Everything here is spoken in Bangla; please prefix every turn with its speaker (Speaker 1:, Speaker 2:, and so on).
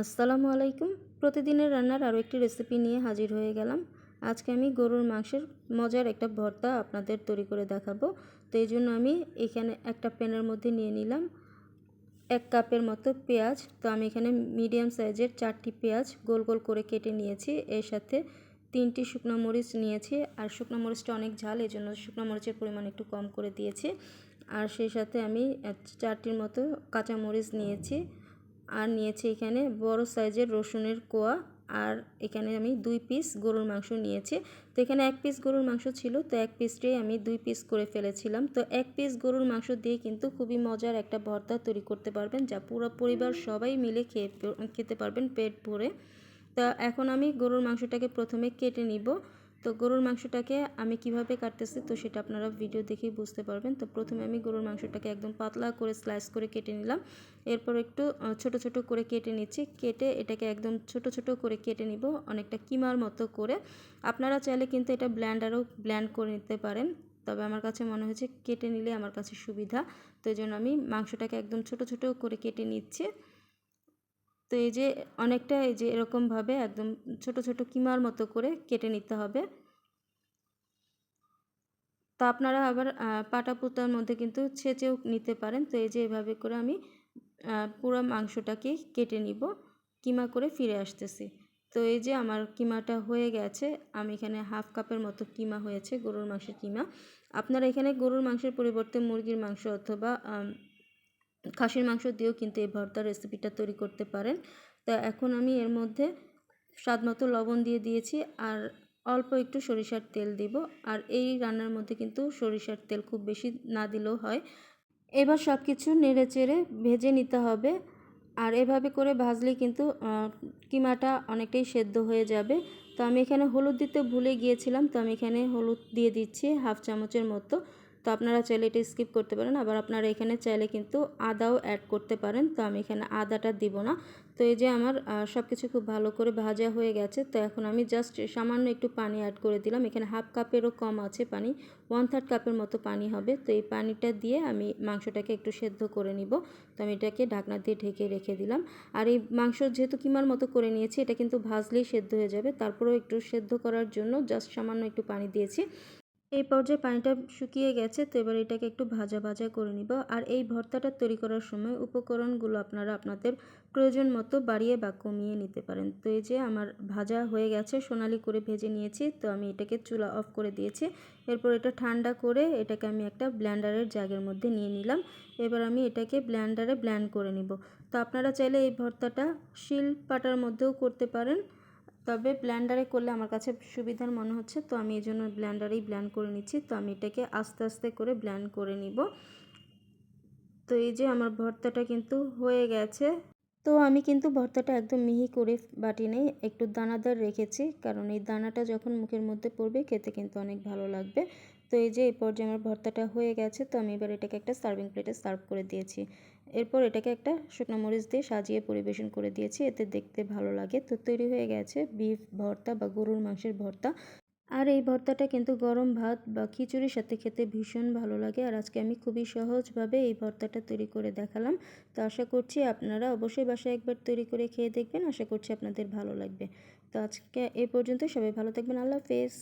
Speaker 1: আসসালামু আলাইকুম। প্রতিদিনের রান্নার আরও একটি রেসিপি নিয়ে হাজির হয়ে গেলাম। আজকে আমি গরুর মাংসের মজার একটা ভর্তা আপনাদের তৈরি করে দেখাবো। তো এই জন্য আমি এখানে একটা প্যানের মধ্যে নিয়ে নিলাম এক কাপের মতো পেঁয়াজ। তো আমি এখানে মিডিয়াম সাইজের চারটি পেঁয়াজ গোল গোল করে কেটে নিয়েছি। এর সাথে তিনটি শুকনো মরিচ নিয়েছি। আর শুকনো মরিচটা অনেক ঝাল, এই জন্য শুকনো মরিচের পরিমাণ একটু কম করে দিয়েছি। আর সেই সাথে আমি চারটির মতো কাঁচা মরিচ নিয়েছি। আর নিয়েছি এখানে বড় সাইজের রসুনের কোয়া। আর এখানে আমি দুই পিস গরুর মাংস নিয়েছি। তো এখানে এক পিস গরুর মাংস ছিল, তো এক পিসটাই আমি দুই পিস করে ফেলেছিলাম। তো এক পিস গরুর মাংস দিয়ে কিন্তু খুবই মজার একটা ভর্তা তৈরি করতে পারবেন, যা পুরো পরিবার সবাই মিলে খেয়ে খেতে পারবেন পেট ভরে। তা এখন আমি গরুর মাংসটাকে প্রথমে কেটে নিব। তো গরুর মাংসটাকে আমি কীভাবে কাটতেছি তো সেটা আপনারা ভিডিও দেখেই বুঝতে পারবেন। তো প্রথমে আমি গরুর মাংসটাকে একদম পাতলা করে স্লাইস করে কেটে নিলাম। এরপর একটু ছোট ছোট করে কেটে নিচ্ছি। কেটে এটাকে একদম ছোট ছোট করে কেটে নিব অনেকটা কিমার মতো করে। আপনারা চাইলে কিন্তু এটা ব্ল্যান্ডারও ব্ল্যান্ড করে নিতে পারেন। তবে আমার কাছে মনে হয়েছে কেটে নিলে আমার কাছে সুবিধা। তো এই জন্য আমি মাংসটাকে একদম ছোট ছোট করে কেটে নিচ্ছি। তো এই যে অনেকটা এই যে এরকমভাবে একদম ছোট ছোট কিমার মতো করে কেটে নিতে হবে। তো আপনারা আবার পাটা পুতার মধ্যে কিন্তু ছেঁচেও নিতে পারেন। তো এই যে এভাবে করে আমি পুরো মাংসটাকে কেটে নিব, কিমা করে ফিরে আসতেছি। তো এই যে আমার কিমাটা হয়ে গেছে, আমি এখানে হাফ কাপের মতো কিমা হয়েছে, গরুর মাংসের কিমা। আপনারা এখানে গরুর মাংসের পরিবর্তে মুরগির মাংস অথবা খাসির মাংস দিয়েও কিন্তু এই ভর্তার রেসিপিটা তৈরি করতে পারেন। তা এখন আমি এর মধ্যে স্বাদ মতো লবণ দিয়ে দিয়েছি আর অল্প একটু সরিষার তেল দিব। আর এই রান্নার মধ্যে কিন্তু সরিষার তেল খুব বেশি না দিলেও হয়। এবার সব কিছু নেড়ে চেড়ে ভেজে নিতে হবে। আর এভাবে করে ভাজলে কিন্তু কিমাটা অনেকটাই সেদ্ধ হয়ে যাবে। তো আমি এখানে হলুদ দিতে ভুলে গিয়েছিলাম, তো আমি এখানে হলুদ দিয়ে দিচ্ছি হাফ চামচের মতো। তো আপনারা চাইলে এটা স্কিপ করতে পারেন। আবার আপনারা এখানে চাইলে কিন্তু আদাও অ্যাড করতে পারেন। তো আমি এখানে আদাটা দিব না। তো এই যে আমার সব কিছু খুব ভালো করে ভাজা হয়ে গেছে। তো এখন আমি জাস্ট সামান্য একটু পানি অ্যাড করে দিলাম। এখানে হাফ কাপেরও কম আছে পানি। ওয়ান থার্ড কাপের মতো পানি হবে। তো এই পানিটা দিয়ে আমি মাংসটাকে একটু সেদ্ধ করে নিব। তো আমি এটাকে ঢাকনা দিয়ে ঢেকে রেখে দিলাম। আর এই মাংস যেহেতু কিমার মতো করে নিয়েছি, এটা কিন্তু ভাজলেই সেদ্ধ হয়ে যাবে। তারপরেও একটু সেদ্ধ করার জন্য জাস্ট সামান্য একটু পানি দিয়েছি। এই পর্যায়ে পানিটা শুকিয়ে গেছে, তো এবার এটাকে একটু ভাজা ভাজা করে নিব। আর এই ভর্তাটা তৈরি করার সময় উপকরণগুলো আপনারা আপনাদের প্রয়োজন মতো বাড়িয়ে বা কমিয়ে নিতে পারেন। তো এই যে আমার ভাজা হয়ে গেছে, সোনালি করে ভেজে নিয়েছি, তো আমি এটাকে চুলা অফ করে দিয়েছি। এরপর এটা ঠান্ডা করে এটাকে আমি একটা ব্ল্যান্ডারের জাগের মধ্যে নিয়ে নিলাম। এবার আমি এটাকে ব্ল্যান্ডারে ব্ল্যান্ড করে নিব। তো আপনারা চাইলে এই ভর্তাটা শিল পাটার মধ্যেও করতে পারেন। তবে ব্ল্যান্ডারে করলে আমার কাছে সুবিধার মনে হচ্ছে, তো আমি এই জন্য ব্ল্যান্ডারেই ব্ল্যান্ড করে নিচ্ছি। তো আমি এটাকে আস্তে আস্তে করে ব্ল্যান্ড করে নিব। তো এই যে আমার ভর্তাটা কিন্তু হয়ে গেছে। তো আমি কিন্তু ভর্তাটা একদম মিহি করে বাটি নেই, একটু দানাদার রেখেছি। কারণ এই দানাটা যখন মুখের মধ্যে পড়বে, খেতে কিন্তু অনেক ভালো লাগবে। তো এই যে এই পর্যায়ে আমার ভর্তাটা হয়ে গেছে। তো আমি এবার এটাকে একটা সার্ভিং প্লেটে সার্ভ করে দিয়েছি। এরপর এটাকে একটা শুকনো মরিচ দিয়ে সাজিয়ে পরিবেশন করে দিয়েছি। এতে দেখতে ভালো লাগে। তো তৈরি হয়ে গেছে বিফ ভর্তা বা গরুর মাংসের ভর্তা। আর এই ভর্তাটা কিন্তু গরম ভাত বা খিচুড়ির সাথে খেতে ভীষণ ভালো লাগে। আর আজকে আমি খুবই সহজভাবে এই ভর্তাটা তৈরি করে দেখালাম। তো আশা করছি আপনারা অবশ্যই বাসায় একবার তৈরি করে খেয়ে দেখবেন। আশা করছি আপনাদের ভালো লাগবে। তো আজকে এ পর্যন্ত সবাই ভালো থাকবেন। আল্লাহ হাফেজ।